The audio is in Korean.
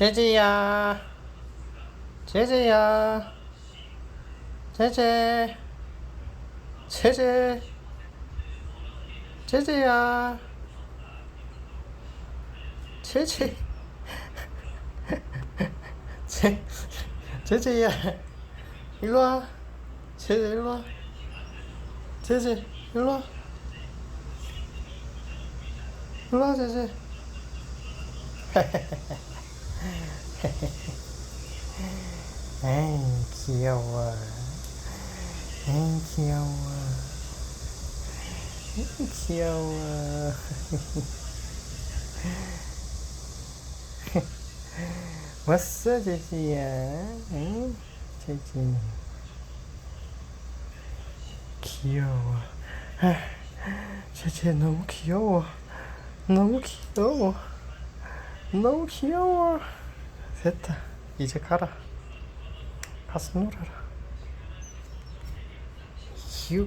제제야. 제제야. 제제 제제 제제야. 제제 제 제제야. 일로와. 제제 일로와. 제제 일로와. 일로와 제제 에이 귀여워 에이 귀여워 에이 귀여워 왔어 제지야. 응? 제지 귀여워. 아, 제지 너무 귀여워. 너무 귀여워. 너무 귀여워 됐다. 이제 가라. 가서 놀아라. 휴